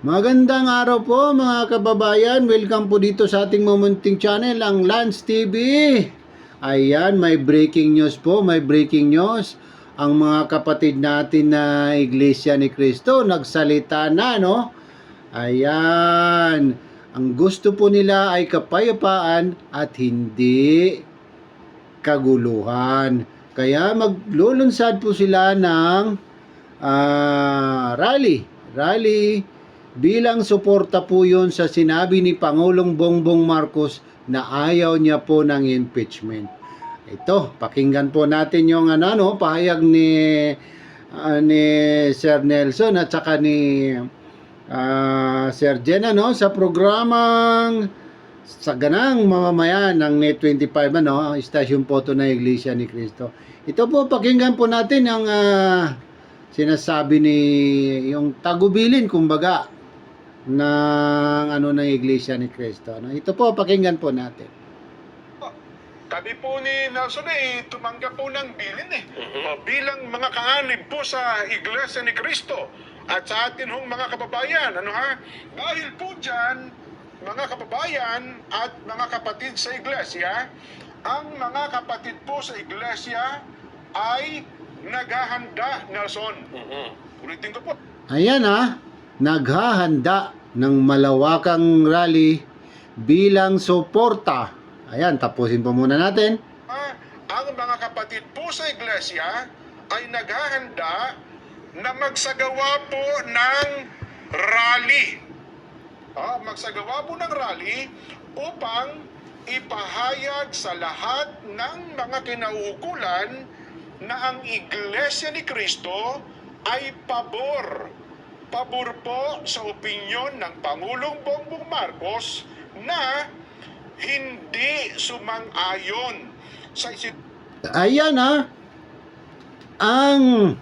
Magandang araw po mga kababayan. Welcome po dito sa ating mamunting channel, ang Lance TV. Ayan, may breaking news po, may breaking news. Ang mga kapatid natin na Iglesia ni Cristo nagsalita na, no? Ayan. Ang gusto po nila ay kapayapaan at hindi kaguluhan. Kaya maglulunsad po sila ng ah, rally. Rally bilang suporta po yun sa sinabi ni Pangulong Bongbong Marcos na ayaw niya po ng impeachment. Ito, pakinggan po natin yung ano, no, pahayag ni ah, ni Sir Nelson at saka ni ah, Sir Jen ano, sa programang sa ganang mamamayan ng Net 25 ano, Stasyon Poto na Iglesia ni Cristo. Ito po pakinggan po natin ang ah, sinasabi ni yung tagubilin kumbaga ng ano ng Iglesia ni Cristo. Ano? Ito po pakinggan po natin. Kami po ni Nelson eh, tumanggap po ng bilin eh. O, bilang mga kaanib po sa Iglesia ni Cristo at sa atin hong mga kababayan. Ano ha? Dahil po dyan, mga kababayan at mga kapatid sa Iglesia, ang mga kapatid po sa Iglesia ay naghahanda, Nelson. Ulitin ko po. Ayan ha, naghahanda ng malawakang rally bilang suporta. Ayan, tapusin po muna natin. Ah, ang mga kapatid po sa iglesia ay naghahanda na magsagawa po ng rally. Ah, magsagawa po ng rally upang ipahayag sa lahat ng mga kinauukulan na ang iglesia ni Kristo ay pabor. Pabor po sa opinyon ng Pangulong Bongbong Marcos na hindi sumang-ayon sa isit Ayan ha, ang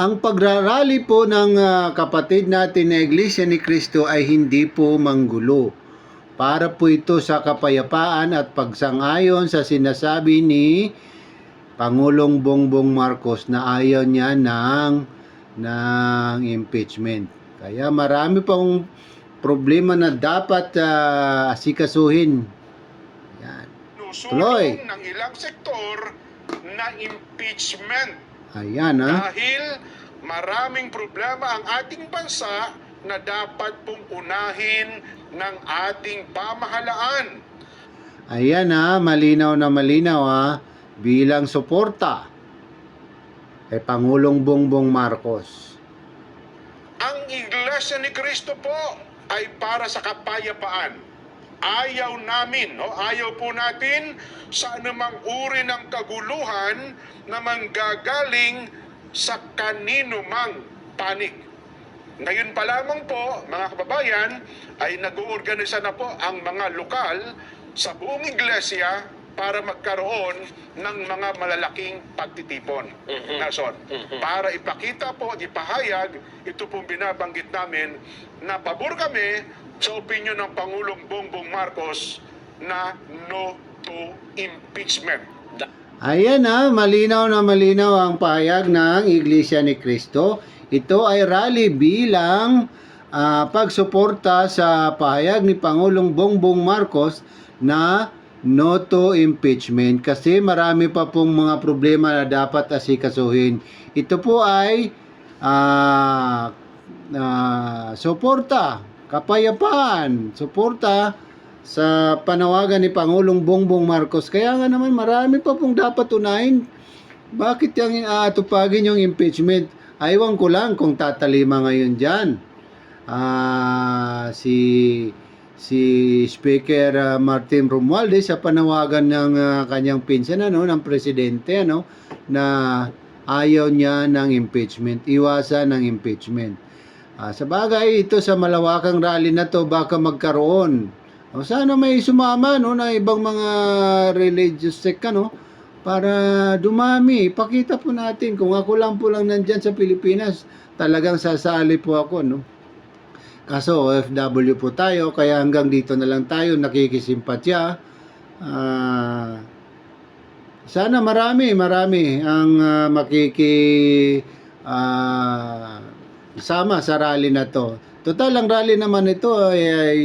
ang pagrarally po ng ah, kapatid natin na Iglesia ni Cristo ay hindi po manggulo. Para po ito sa kapayapaan at pagsangayon sa sinasabi ni Pangulong Bongbong Marcos na ayaw niya ng, ng impeachment. Kaya marami pang problema na dapat ah, asikasuhin. Yan. Tuloy. ng ilang sektor na impeachment Ayan ha. dahil maraming problema ang ating bansa na dapat pong unahin ng ating pamahalaan. Ayan ha, malinaw na malinaw ha, bilang suporta kay Pangulong Bongbong Marcos. Ang Iglesia ni Cristo po ay para sa kapayapaan. Ayaw namin, no? ayaw po natin sa anumang uri ng kaguluhan na manggagaling sa kanino mang panig. Ngayon pa lamang po, mga kababayan, ay nag-uorganisa na po ang mga lokal sa buong iglesia para magkaroon ng mga malalaking pagtitipon. Nason, para ipakita po at ipahayag, ito pong binabanggit namin na pabor kami sa opinion ng Pangulong Bongbong Marcos na no to impeachment. Ayan ha, malinaw na malinaw ang pahayag ng Iglesia ni Cristo. Ito ay rally bilang ah, pagsuporta sa pahayag ni Pangulong Bongbong Marcos na no to impeachment kasi marami pa pong mga problema na dapat asikasuhin. Ito po ay ah, ah, suporta, kapayapaan, suporta sa panawagan ni Pangulong Bongbong Marcos. Kaya nga naman marami pa pong dapat unahin. Bakit yung aatupagin yung impeachment? Aywan ko lang kung tatalima ngayon dyan. Ah, si si Speaker ah, Martin Romualdez sa panawagan ng ah, kanyang pinsan ano ng presidente ano na ayaw niya ng impeachment, iwasan ng impeachment. Ah, sa bagay, ito sa malawakang rally na to baka magkaroon. O sana may sumama no na ibang mga religious sect ano para dumami. Pakita po natin kung ako lang po lang nandyan sa Pilipinas, talagang sasali po ako no. Kaso OFW po tayo, kaya hanggang dito na lang tayo nakikisimpatya. Ah, sana marami, marami ang ah, makiki ah, sama sa rally na to. Total, ang rally naman ito ay, ay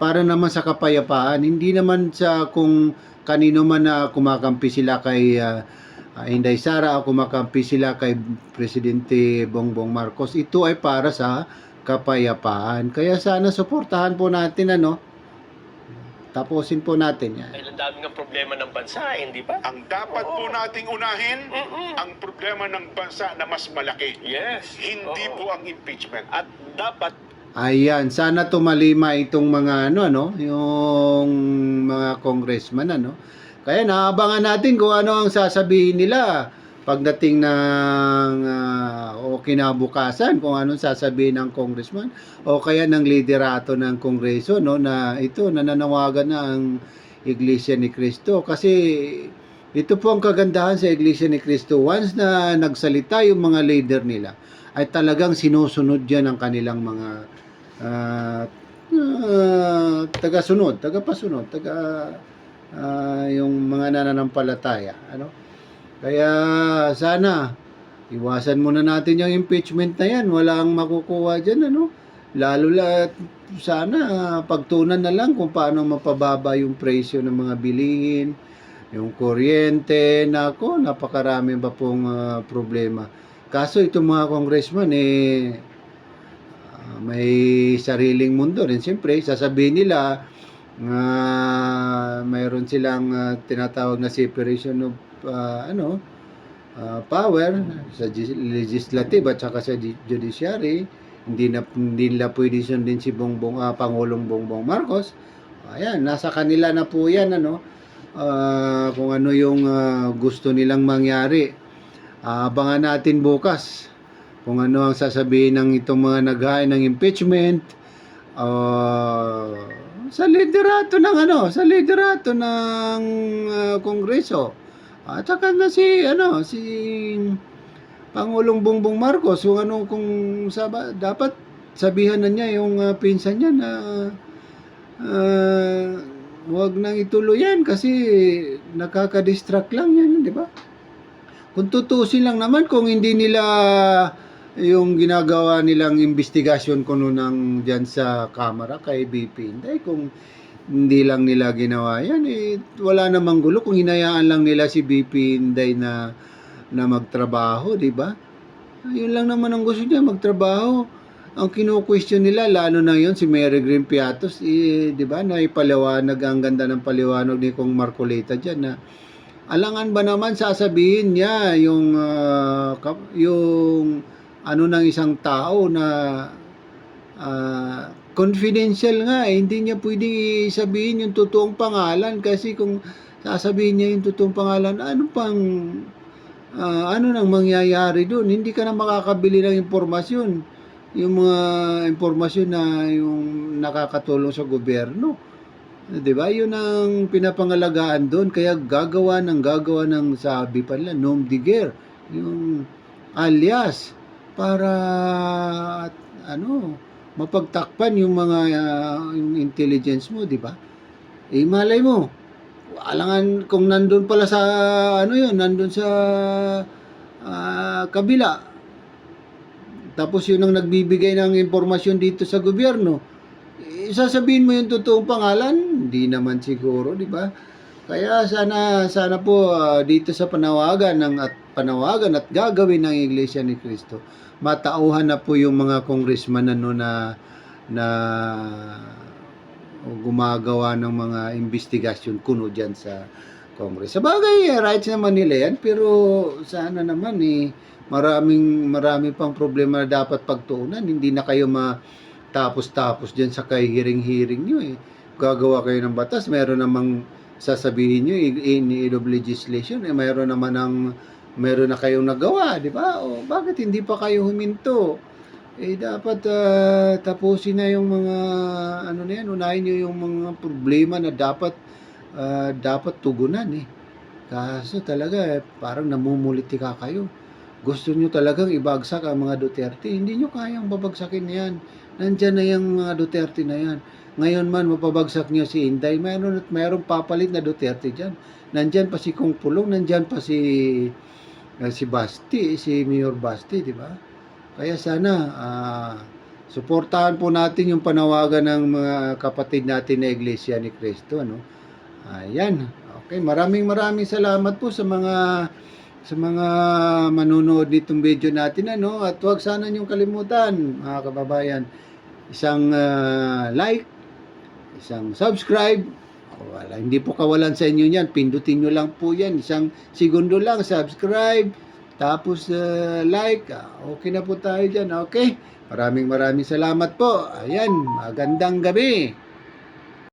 para naman sa kapayapaan. Hindi naman sa kung kanino man na kumakampi sila kay ah, ah, Inday Sara o kumakampi sila kay Presidente Bongbong Marcos. Ito ay para sa kapayapaan. Kaya sana suportahan po natin ano. Tapusin po natin yan. Dahil ang dami ng problema ng bansa, eh, hindi ba? Ang dapat po nating unahin, Mm-mm. ang problema ng bansa na mas malaki. Yes. Hindi Oo. po ang impeachment. At dapat Ayan, sana tumalima itong mga ano ano, yung mga congressman ano. Kaya naabangan natin kung ano ang sasabihin nila pagdating ng ah, o kinabukasan kung anong sasabihin ng congressman o kaya ng liderato ng kongreso no na ito nananawagan na ang Iglesia ni Cristo kasi ito po ang kagandahan sa Iglesia ni Cristo once na nagsalita yung mga leader nila ay talagang sinusunod yan ang kanilang mga ah, ah, taga-sunod, taga-pasunod, taga ah, yung mga nananampalataya, ano? Kaya sana iwasan muna natin yung impeachment na yan, wala ang makukuha diyan, ano? Lalo la sana pagtunan na lang kung paano mapababa yung presyo ng mga bilihin, yung kuryente, nako, napakarami pa pong ah, problema. Kaso itong mga congressman eh ah, may sariling mundo rin. Siyempre, sasabihin nila na mayroon silang ah, tinatawag na separation of ah, ano ah, power sa gi- legislative at saka sa ju- judiciary. Hindi na hindi nila pwede sundin si Bongbong ah, Pangulong Bongbong Marcos. Ayan, nasa kanila na po 'yan ano. Ah, kung ano yung ah, gusto nilang mangyari. Ah, abangan natin bukas kung ano ang sasabihin ng itong mga naghain ng impeachment ah, sa liderato ng ano, sa liderato ng ah, kongreso. At saka na si ano, si Pangulong Bongbong Marcos, kung ano kung saba, dapat sabihan na niya yung ah, pinsan niya na ah, wag nang ituloy yan kasi nakaka-distract lang yan, di ba? Kung tutusin lang naman kung hindi nila yung ginagawa nilang investigasyon kuno ng diyan sa kamera kay BP Inday kung hindi lang nila ginawa yan eh wala namang gulo. Kung hinayaan lang nila si BP Inday na na magtrabaho di ba? Yun lang naman ang gusto niya magtrabaho. Ang kino-question nila lalo na yon si Mary Green Piatos eh, di ba na ipaliwanag ang ganda ng paliwanag ni Kong Marcoleta diyan na alangan ba naman sasabihin niya yung kap- yung ano ng isang tao na ah, confidential nga eh. hindi niya pwedeng sabihin yung totoong pangalan kasi kung sasabihin niya yung totoong pangalan ano pang ah, ano nang mangyayari doon hindi ka na makakabili ng impormasyon. Yung mga impormasyon na yung nakakatulong sa gobyerno. 'di ba? 'Yun ang pinapangalagaan doon kaya gagawa ng gagawa ng sabi pa nila nom de guerre, yung alias para at, ano mapagtakpan yung mga ah, yung intelligence mo, 'di ba? Eh malay mo alangan kung nandun pala sa ano 'yun, nandun sa ah, kabila. Tapos yun ang nagbibigay ng impormasyon dito sa gobyerno eh, sasabihin mo yung totoong pangalan, hindi naman siguro, di ba? Kaya sana sana po ah, dito sa panawagan ng at panawagan at gagawin ng Iglesia ni Cristo, matauhan na po yung mga congressman ano na na gumagawa ng mga investigasyon kuno diyan sa Congress. Sa bagay, eh, rights naman nila yan, pero sana naman eh, maraming marami pang problema na dapat pagtuunan. Hindi na kayo ma tapos-tapos dyan sa kay hearing-hearing nyo eh. Gagawa kayo ng batas, meron namang sasabihin nyo i- in of legislation, eh, meron naman ng meron na kayong nagawa, di ba? O bakit hindi pa kayo huminto? Eh dapat ah, tapusin na yung mga ano na yan, unahin nyo yung mga problema na dapat ah, dapat tugunan eh. Kaso talaga eh, parang namumuliti ka kayo. Gusto nyo talagang ibagsak ang mga Duterte. Hindi nyo kayang babagsakin yan. Nandyan na yung mga Duterte na yan. Ngayon man, mapabagsak nyo si Inday. Mayroon at mayroong papalit na Duterte dyan. Nandyan pa si Kung Pulong. Nandyan pa si eh, si Basti, si Mayor Basti, di ba? Kaya sana ah, suportahan po natin yung panawagan ng mga kapatid natin na Iglesia ni Cristo, ano? Ayan. Okay, maraming maraming salamat po sa mga sa mga manonood nitong video natin ano at huwag sana niyong kalimutan mga kababayan isang ah, like isang subscribe. Wala hindi po kawalan sa inyo yan pindutin nyo lang po yan. Isang segundo lang subscribe. Tapos ah, like. Ah, okay na po tayo dyan okay? Maraming maraming salamat po. Ayan magandang gabi